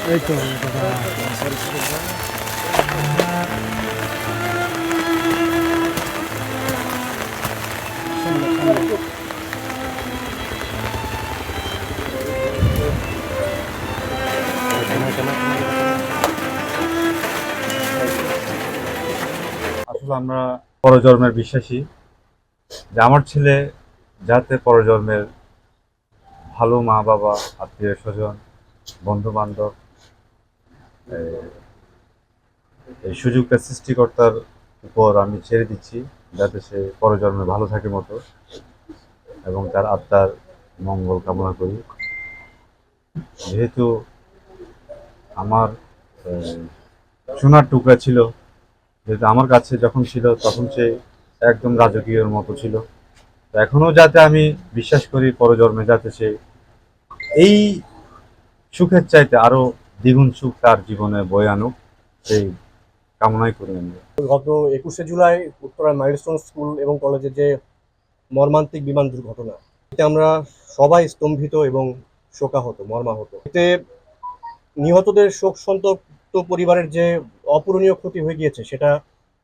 তো আসলে আমরা পরজন্মের বিশ্বাসী। যে আমার ছেলে যাতে পরজন্মের ভালো মা বাবা আত্মীয় স্বজন বন্ধু বান্ধব এই সুযোগটা সৃষ্টিকর্তার উপর আমি ছেড়ে দিচ্ছি, যাতে সে পরজন্মে ভালো থাকে মতো এবং তার আত্মার মঙ্গল কামনা করি। যেহেতু আমার সোনার টুকরা ছিল, যেহেতু আমার কাছে যখন ছিল তখন সে একদম রাজকীয়র মতো ছিল। তো এখনও যাতে আমি বিশ্বাস করি পরজন্মে যাতে সে এই সুখের চাইতে আরও দ্বিগুণ সুখ তার জীবনে বয়ে আনুক, সেই কামনাই করি আমি। গত একুশে জুলাই উত্তরায় মাইলস্টোন স্কুল এবং কলেজে যে মর্মান্তিক বিমান দুর্ঘটনা, এতে আমরা সবাই স্তম্ভিত এবং শোকাহত, মর্মাহত। এতে নিহতদের শোক সন্তপ্ত পরিবারের যে অপূরণীয় ক্ষতি হয়ে গিয়েছে, সেটা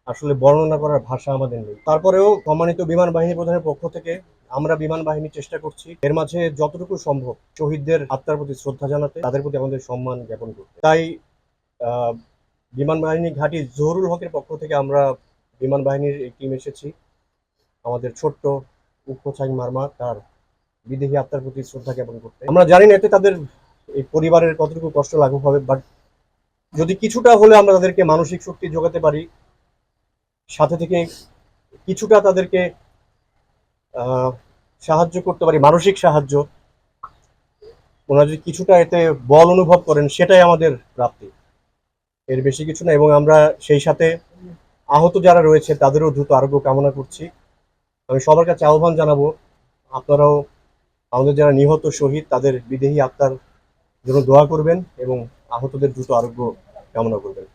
আসলে বর্ণনা করার ভাষা আমাদের নেই। তারপরেও সম্মানিত বিমান বাহিনী প্রধানের পক্ষ থেকে আমরা বিমান বাহিনী চেষ্টা করছি। এর মাঝে যতটুকু সম্ভব শহীদদের আত্মার প্রতি শ্রদ্ধা জানাতে, তাদের প্রতি আমাদের সম্মান জ্ঞাপন করতে। তাই বিমান বাহিনী ঘাঁটি জহুরুল হকের পক্ষ থেকে আমরা বিমান বাহিনীর টিম এসেছি। আমাদের ছোট্ট উচ্চছাই মারমা, তার বিদেহী আত্মার প্রতি শ্রদ্ধা জ্ঞাপন করতে। আমরা জানি না এতে তাদের এই পরিবারের কতটুকু কষ্ট লাঘব হবে বাট যদি কিছুটা হলে আমরা তাদেরকে মানসিক শক্তি যোগাতে পারি, সাথে থেকে কিছুটা তাদেরকে সাহায্য করতে পারি, মানসিক সাহায্য। ওনারা যদি কিছুটা এতে বল অনুভব করেন, সেটাই আমাদের প্রাপ্তি। এর বেশি কিছু না, এবং আমরা সেই সাথে আহত যারা রয়েছে, তাদেরও দ্রুত আরোগ্য কামনা করছি। আমি সবার কাছে আহ্বান জানাব, আপনারাও, আমাদের যারা নিহত শহীদ, তাদের বিদেহী আত্মার জন্য দোয়া করবেন এবং আহতদের দ্রুত আরোগ্য কামনা করবেন।